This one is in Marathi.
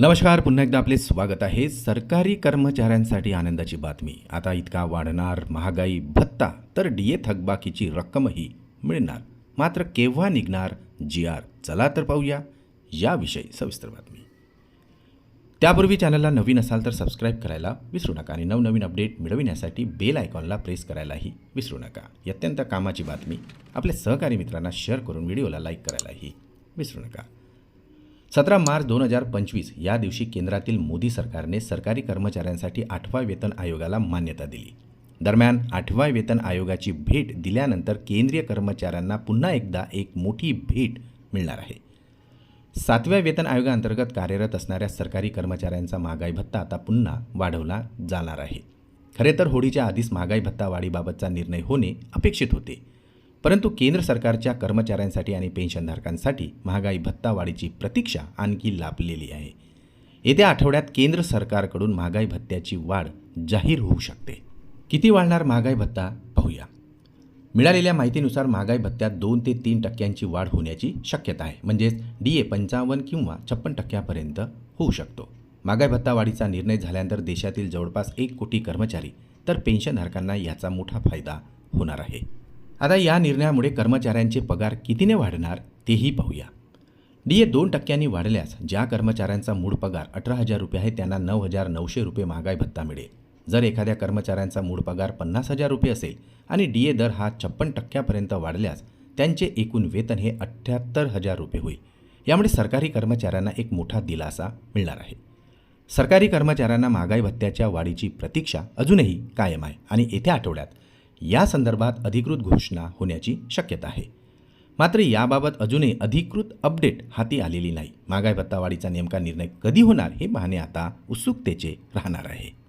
नमस्कार पुन्हा एकदा आपले स्वागत आहे सरकारी कर्मचाऱ्यांसाठी आनंदाची बातमी. आता इतका वाढणार महागाई भत्ता तर डी ए थकबाकीची रक्कमही मिळणार. मात्र केव्हा निघणार जी आर? चला तर पाहूया याविषयी सविस्तर बातमी. त्यापूर्वी चॅनलला नवीन असाल तर सबस्क्राईब करायला विसरू नका आणि नवनवीन अपडेट मिळविण्यासाठी बेल आयकॉनला प्रेस करायलाही विसरू नका. ही अत्यंत कामाची बातमी. आपल्या सहकारी मित्रांना शेअर करून व्हिडिओला लाईक करायलाही विसरू नका. सतरा मार्च दोन हजार पंचवीस या दिवशी केंद्रातील मोदी सरकारने सरकारी कर्मचाऱ्यांसाठी आठवा वेतन आयोगाला मान्यता दिली. दरम्यान आठव्या वेतन आयोगाची भेट दिल्यानंतर केंद्रीय कर्मचाऱ्यांना पुन्हा एकदा एक मोठी भेट मिळणार आहे. सातव्या वेतन आयोगाअंतर्गत कार्यरत असणाऱ्या सरकारी कर्मचाऱ्यांचा महागाई भत्ता आता पुन्हा वाढवला जाणार आहे. खरे तर होळीच्या आधीच महागाई भत्ता वाढीबाबतचा निर्णय होणे अपेक्षित होते. परंतु केंद्र सरकारच्या कर्मचाऱ्यांसाठी आणि पेन्शनधारकांसाठी महागाई भत्ता वाढीची प्रतीक्षा आणखी लाभलेली आहे. येत्या आठवड्यात केंद्र सरकारकडून महागाई भत्त्याची वाढ जाहीर होऊ शकते. किती वाढणार महागाई भत्ता? पाहूया. मिळालेल्या माहितीनुसार महागाई भत्त्यात दोन ते तीन टक्क्यांची वाढ होण्याची शक्यता आहे. म्हणजेच डी ए पंचावन्न किंवा छप्पन टक्क्यापर्यंत होऊ शकतो. महागाई भत्ता वाढीचा निर्णय झाल्यानंतर देशातील जवळपास एक कोटी कर्मचारी तर पेन्शनधारकांना याचा मोठा फायदा होणार आहे. आता या निर्णयामुळे कर्मचाऱ्यांचे पगार कितीने वाढणार तेही पाहूया. डी ए दोन टक्क्यांनी वाढल्यास ज्या कर्मचाऱ्यांचा मूळ पगार अठरा हजार रुपये आहे त्यांना नऊ हजार नऊशे रुपये महागाई भत्ता मिळेल. जर एखाद्या कर्मचाऱ्यांचा मूळ पगार पन्नास हजार रुपये असेल आणि डी ए दर हा छप्पन टक्क्यापर्यंत वाढल्यास त्यांचे एकूण वेतन हे अठ्ठ्याहत्तर हजार रुपये होईल. यामुळे सरकारी कर्मचाऱ्यांना एक मोठा दिलासा मिळणार आहे. सरकारी कर्मचाऱ्यांना महागाई भत्त्याच्या वाढीची प्रतीक्षा अजूनही कायम आहे आणि येत्या आठवड्यात या संदर्भात अधिकृत घोषणा होण्याची शक्यता आहे. मात्र याबाबत अजूनही अधिकृत अपडेट हाती आलेली नाही. महागाई भत्तावाढीचा नेमका निर्णय कधी होणार हे पाहणे आता उत्सुकतेचे राहणार आहे.